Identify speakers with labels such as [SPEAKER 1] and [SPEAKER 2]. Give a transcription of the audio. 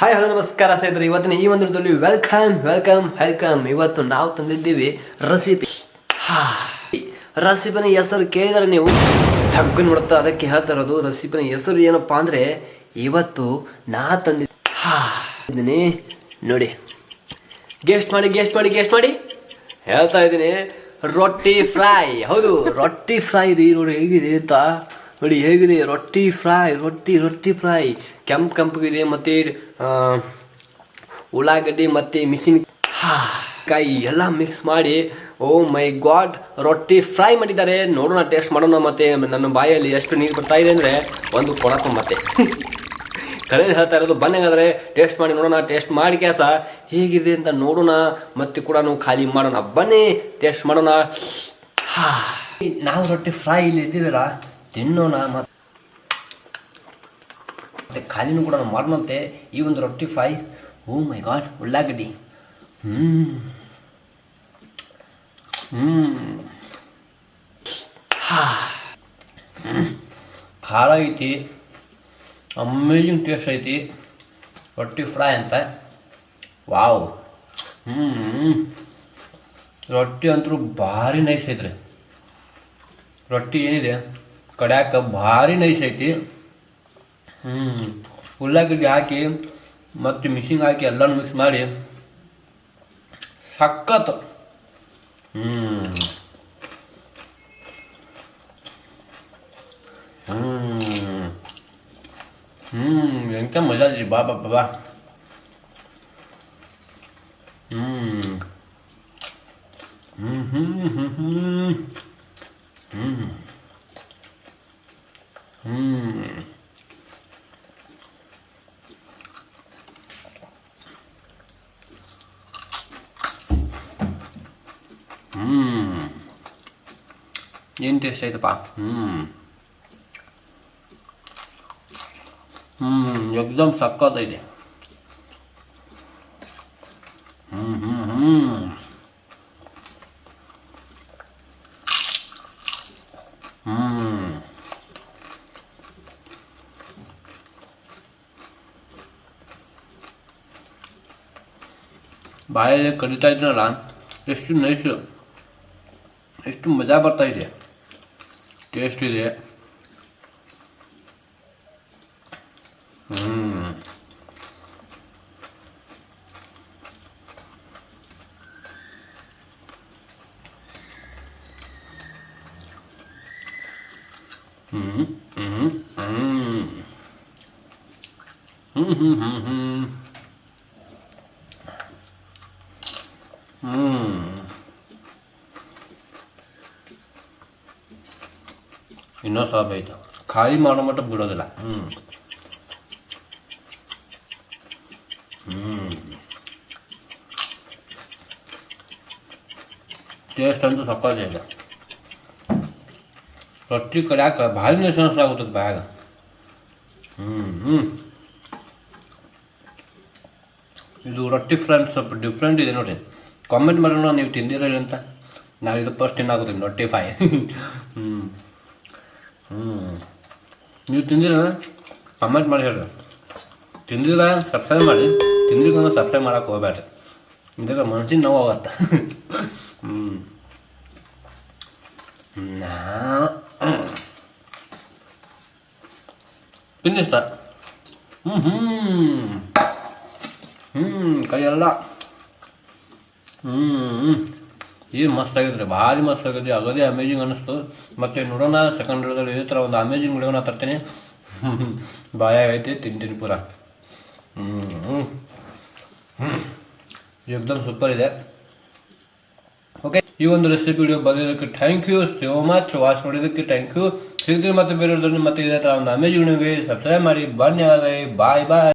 [SPEAKER 1] Hi hello ನಮಸ್ಕಾರ ಸ್ನೇಹಿತರೆ. ಇವತ್ತಿನ ಈ ಒಂದು ದಿನದಲ್ಲಿ ವೆಲ್ಕಮ್ ವೆಲ್ಕಮ್ ವೆಲ್ಕಮ್ ಇವತ್ತು ನಾವು ತಂದಿದ್ದೀವಿ ರೆಸಿಪಿ ರೆಸಿಪಿನ ಹೆಸರು ಕೇಳಿದರೆ ನೀವು ತಗ್ಗು ನೋಡ್ತಾ ಅದಕ್ಕೆ ಹೇಳ್ತಾ ಇರೋದು ರೆಸಿಪಿನ ಹೆಸರು ಏನಪ್ಪಾ ಅಂದ್ರೆ ಇವತ್ತು ನಾ ತಂದಿದ್ದೀನಿ ನೋಡಿ. ಗೆಸ್ಟ್ ಮಾಡಿ ಗೆಸ್ಟ್ ಮಾಡಿ ಗೆಸ್ಟ್ ಮಾಡಿ. ಹೇಳ್ತಾ ಇದ್ದೀನಿ. ರೊಟ್ಟಿ ಫ್ರೈ ಹೌದು, ರೊಟ್ಟಿ ಫ್ರೈ ರೀ ನೋಡಿ ಹೇಗಿದೆ ಅಂತ. ನೋಡಿ, ಹೇಗಿದೆ? ರೊಟ್ಟಿ ಫ್ರೈ, ರೊಟ್ಟಿ ರೊಟ್ಟಿ ಫ್ರೈ. ಕೆಂಪು ಕೆಂಪಗಿದೆ ಮತ್ತು ಉಳ್ಳಾಗಡ್ಡಿ ಮತ್ತು ಮಿಷಿನ್ ಕಾಯಿ ಎಲ್ಲ ಮಿಕ್ಸ್ ಮಾಡಿ. ಓ ಮೈ ಗಾಡ್, ರೊಟ್ಟಿ ಫ್ರೈ ಮಾಡಿದ್ದಾರೆ. ನೋಡೋಣ, ಟೇಸ್ಟ್ ಮಾಡೋಣ ಮತ್ತೆ. ನನ್ನ ಬಾಯಲ್ಲಿ ಎಷ್ಟು ನೀರು ಬರ್ತಾ ಇದೆ ಅಂದರೆ ಒಂದು ಕೊಡಕ್ಕೆ ಮತ್ತೆ. ಕರೆ ಹೇಳ್ತಾ ಇರೋದು, ಬನ್ನಿ ಹಾಗಾದ್ರೆ, ಟೇಸ್ಟ್ ಮಾಡಿ ನೋಡೋಣ, ಟೇಸ್ಟ್ ಮಾಡಿ ಕೆಲಸ ಹೇಗಿದೆ ಅಂತ ನೋಡೋಣ, ಮತ್ತೆ ಕೂಡ ನಾವು ಖಾಲಿ ಮಾಡೋಣ. ಬನ್ನಿ, ಟೇಸ್ಟ್ ಮಾಡೋಣ. ನಾವು ರೊಟ್ಟಿ ಫ್ರೈ ಇಲ್ಲಿ ಇದ್ದೀವಲ್ಲ ತಿನ್ನೋಣ ಮತ್ತು ಖಾಲಿನೂ ಕೂಡ ಮಾಡೋಣಂತೆ ಈ ಒಂದು ರೊಟ್ಟಿ ಫ್ರೈ ಓ ಮೈ ಗಾಡ್ ಉಳ್ಳಾಗಡ್ಡಿ. ಹ್ಞೂ ಹ್ಞೂ ಹಾ ಖಾರ ಐತಿ. ಅಮೇಜಿಂಗ್ ಟೇಸ್ಟ್ ಐತಿ. ರೊಟ್ಟಿ ಫ್ರೈ ಅಂತ. ವಾವ್. ಹ್ಞೂ ರೊಟ್ಟಿ ಅಂತೂ ಭಾರಿ ನೈಸ್ ಐತ್ರಿ. ರೊಟ್ಟಿ ಏನಿದೆ? ಕಡ್ಯಾಕ ಭಾರಿ ನೈಸ್ ಐತಿ ಹ್ಞೂ ಉಳ್ಳಾಗಡ್ಡಿ ಹಾಕಿ ಮತ್ತು ಮಿಷಿಂಗ್ ಹಾಕಿ ಎಲ್ಲನೂ ಮಿಕ್ಸ್ ಮಾಡಿ ಸಖತ್ ಹ್ಞೂ ಹ್ಞೂ ಹ್ಮ್ ಎಂತ ಮಜಾ ಇದೆ ಬಾ ಬಾ ಬಾ ಬಾ ಹ್ಮ್ ಹ್ಮ್ ಹ್ಮ್ ಹ್ಮ್ ಏನು ಟೇಸ್ಟ್ ಆಯ್ತಪ್ಪ ಹ್ಮ್ ಹ್ಮ್ ಎಕ್ಸಾಮ್ ಸಕ್ಕತ್ತೈತೆ ಹ್ಮ್ ಹ್ಮ್ ಹ್ಮ್ ಹ್ಮ್ ಬಾಯಲ್ಲಿ ಕಡಿತಾ ಇದ್ನಲ್ಲ ಎಷ್ಟು ನೈಸು ಎಷ್ಟು ಮಜಾ ಬರ್ತಾ ಇದೆ Tasty there. Mmm. Hmm. Hmm. Hmm. Hmm. hmm, hmm, hmm ಇನ್ನೂ ಸ್ವಲ್ಪ ಐತೆ ಖಾಲಿ ಮಾಡೋ ಮಟ್ಟ ಬಿಡೋದಿಲ್ಲ. ಹ್ಞೂ ಟೇಸ್ಟ್ ಅಂತೂ ಸಕ್ಕತ್ತೆ ಇದೆ ರೊಟ್ಟಿ ಕಡ್ಯಾಕ ಭಾರಿ ನೆಸನ್ಸ್ ಆಗುತ್ತದೆ ಬ್ಯಾಗ. ಹ್ಞೂ ಹ್ಞೂ ಇದು ರೊಟ್ಟಿ ಫ್ರೆಂಡ್ ಸ್ವಲ್ಪ ಡಿಫ್ರೆಂಟ್ ಇದೆ ನೋಡಿ. ಕಾಮೆಂಟ್ ಮಾಡೋಣ ನೀವು ತಿಂದಿರಲಿ ಅಂತ. ನಾವು ಇದು ಫಸ್ಟ್ ತಿನ್ನಾಗುತ್ತೆ ರೊಟ್ಟಿ ಫೈ ಹ್ಞೂ ಹ್ಞೂ ನೀವು ತಿಂದಿರ ಕಮೆಂಟ್ ಮಾಡಿ ಹೇಳ್ರಿ. ತಿಂದಿರ ಸಬ್ಸ್ಕ್ರೈಬ್ ಮಾಡಿ. ತಿಂದಿಲ್ಲ ಸಬ್ಸ್ಕ್ರೈಬ್ ಮಾಡಕ್ಕೆ ಹೋಗ್ಬೇಡ್ರಿ. ಇದಕ್ಕೆ ಮನ್ಸಿನ ನೋವು ಆಗತ್ತೆ. ಹ್ಞೂ ನಾ ಫಿನಿಸ್ತ ಹ್ಞೂ ಹ್ಞೂ ಹ್ಞೂ ಕೈಯೆಲ್ಲ. ಹ್ಞೂ ಏನು ಮಸ್ತ್ ಆಗಿದ್ರಿ ಭಾರಿ ಮಸ್ತ್ ಆಗಿದೆ ಅಗದೇ ಅಮೇಜಿಂಗ್ ಅನ್ನಿಸ್ತು. ಮತ್ತೆ ನೋಡೋಣ ಸೆಕೆಂಡ್ ಹಿಡಿದ್ರೆ ಇದೇ ಥರ ಒಂದು ಅಮೇಜಿಂಗ್ ವಿಡಿಯೋನ ತರ್ತೀನಿ. ಬಾಯ ಐತಿ ತಿಂತೀನಿ ಪೂರ. ಹ್ಮ್. ಎಕ್ದಮ್ ಸೂಪರ್ ಇದೆ. ಓಕೆ ಈ ಒಂದು ರೆಸಿಪಿ ವಿಡಿಯೋ ಬಂದಿದ್ದಕ್ಕೆ thank you so much watch ಮಾಡಿದ್ದಕ್ಕೆ ಥ್ಯಾಂಕ್ ಯು ಸಿಗ್ತೀವಿ ಮತ್ತೆ ಬೇರೆ ಮತ್ತೆ ಇದೇ ಥರ ಒಂದು ಅಮೇಜಿಂಗ್ ಸಬ್ಸ್ಕ್ರೈಬ್ ಮಾಡಿ. ಬನ್ನಿ ಬಾಯ್ ಬಾಯ್